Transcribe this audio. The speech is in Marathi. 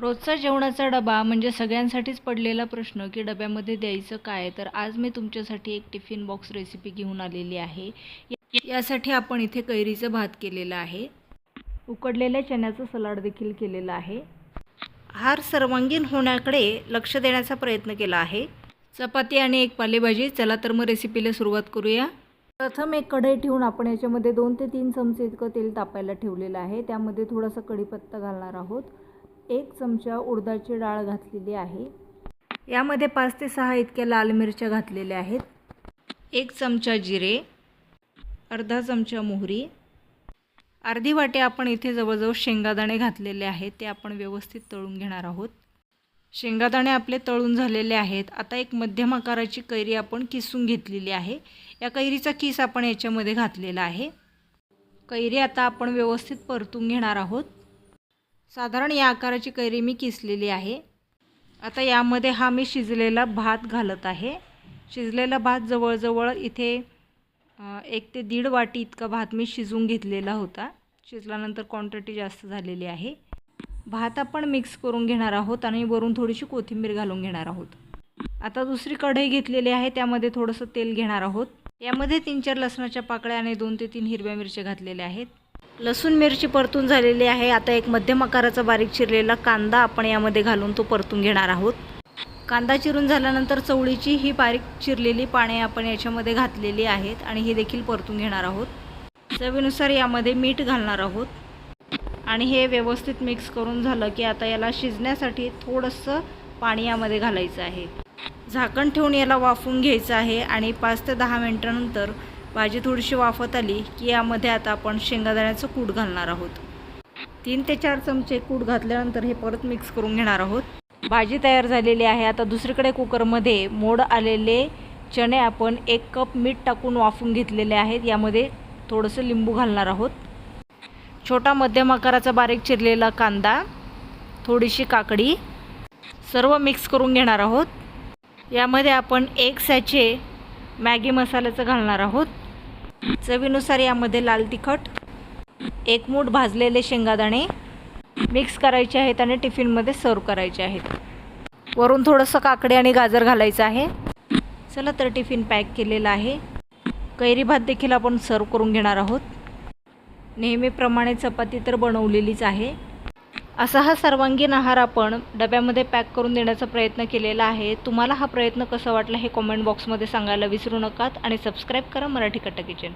रोजचा जेवणाचा डबा म्हणजे सगळ्यांसाठीच पडलेला प्रश्न की डब्यामध्ये द्यायचं काय? तर आज मी तुमच्यासाठी एक टिफिन बॉक्स रेसिपी घेऊन आलेली आहे. यासाठी आपण इथे कैरीचं भात केलेलं आहे. उकडलेल्या चण्याचं सलाड देखील केलेलं आहे. हार सर्वांगीण होण्याकडे लक्ष देण्याचा प्रयत्न केला आहे. चपाती आणि एक पालेभाजी. चला तर मग रेसिपीला सुरुवात करूया. प्रथम एक कढई ठेवून आपण याच्यामध्ये दोन ते तीन चमचे इतकं तेल तापायला ठेवलेलं आहे. त्यामध्ये थोडासा कढीपत्ता घालणार आहोत. एक चमचा उडदाची डाळ घातलेली आहे. यामध्ये पाच ते सहा इतक्या लाल मिरच्या घातलेल्या आहेत. एक चमचा जिरे अर्धा चमचा मोहरी. अर्धी वाटी आपण इथे जवळजवळ शेंगादाणे घातलेले आहेत ते आपण व्यवस्थित तळून घेणार आहोत. शेंगादाणे आपले तळून झालेले आहेत. आता एक मध्यम आकाराची कैरी आपण किसून घेतलेली आहे. या कैरीचा किस आपण याच्यामध्ये घातलेला आहे. कैरी आता आपण व्यवस्थित परतून घेणार आहोत. साधारण या आकाराची कैरी मी किसलेली आहे. आता यामध्ये हा मी शिजलेला भात घालत आहे. शिजलेला भात जवळजवळ इथे एक ते दीड वाटी इतका भात मी शिजून घेतलेला होता. शिजल्यानंतर क्वांटिटी जास्त झालेली आहे. भात आपण मिक्स करून घेणार आहोत आणि वरून थोडीशी कोथिंबीर घालून घेणार आहोत. आता दुसरी कढई घेतलेली आहे त्यामध्ये थोडंसं तेल घेणार आहोत. यामध्ये तीन चार लसणाच्या पाकळ्या आणि दोन ते तीन हिरव्या मिरच्या घातलेल्या आहेत. लसूण मिरची परतून झालेली आहे. आता एक मध्यम आकाराचा बारीक चिरलेला कांदा आपण यामध्ये घालून तो परतून घेणार आहोत. कांदा चिरून झाल्यानंतर चवळीची ही बारीक चिरलेली पाने आपण याच्यामध्ये घातलेली आहेत आणि ही देखील परतून घेणार आहोत. चवीनुसार यामध्ये मीठ घालणार आहोत. आणि हे व्यवस्थित मिक्स करून झालं की आता याला शिजण्यासाठी थोडंसं पाणी यामध्ये घालायचं आहे. झाकण ठेवून याला वाफून घ्यायचं आहे आणि पाच ते दहा मिनटानंतर भाजी थोडीशी वाफत आली की यामध्ये आता आपण शेंगादाण्याचं कूट घालणार आहोत. तीन ते चार चमचे कूट घातल्यानंतर हे परत मिक्स करून घेणार आहोत. भाजी तयार झालेली आहे. आता दुसरीकडे कुकरमध्ये मोड आलेले चणे आपण एक कप मीठ टाकून वाफून घेतलेले आहेत. यामध्ये थोडंसं लिंबू घालणार आहोत. छोटा मध्यम आकाराचा बारीक चिरलेला कांदा थोडीशी काकडी सर्व मिक्स करून घेणार आहोत. यामध्ये आपण एक सॅचे मॅगी मसाल्याचं घालणार आहोत. चवीनुसार यामध्ये लाल तिखट एक मूठ भाजलेले शेंगादाणे मिक्स करायचे आहेत आणि टिफिनमध्ये सर्व करायचे आहेत. वरून थोडंसं काकडे आणि गाजर घालायचं आहे. चला तर टिफिन पॅक केलेला आहे. कैरी भात देखील आपण सर्व करून घेणार आहोत. नेहमीप्रमाणे चपाती तर बनवलेलीच आहे. असा हा सर्वांगीण आहार आपण डब्यामध्ये पॅक करून देण्याचा प्रयत्न केलेला आहे. तुम्हाला हा प्रयत्न कसा वाटला हे कॉमेंट बॉक्समध्ये सांगायला विसरू नकात आणि सबस्क्राईब करा मराठी कट्टा किचन